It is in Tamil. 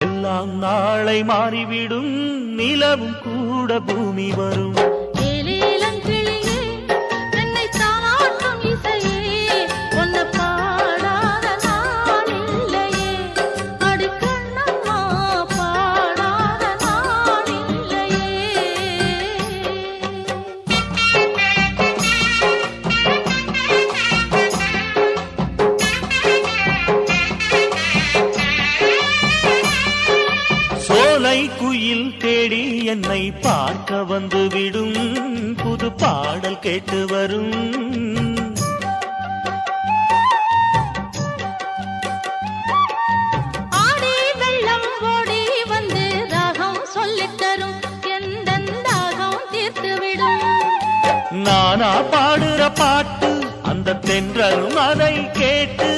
எல்லாம் நாளை மாறிவிடும் நிலவும் கூட பூமி வரும். சோலை குயில் தேடி என்னை பார்க்க வந்து விடும் புது பாடல் கேட்டு வரும். நானா பாடுற பாட்டு அந்த தென்றலும் அதை கேட்டு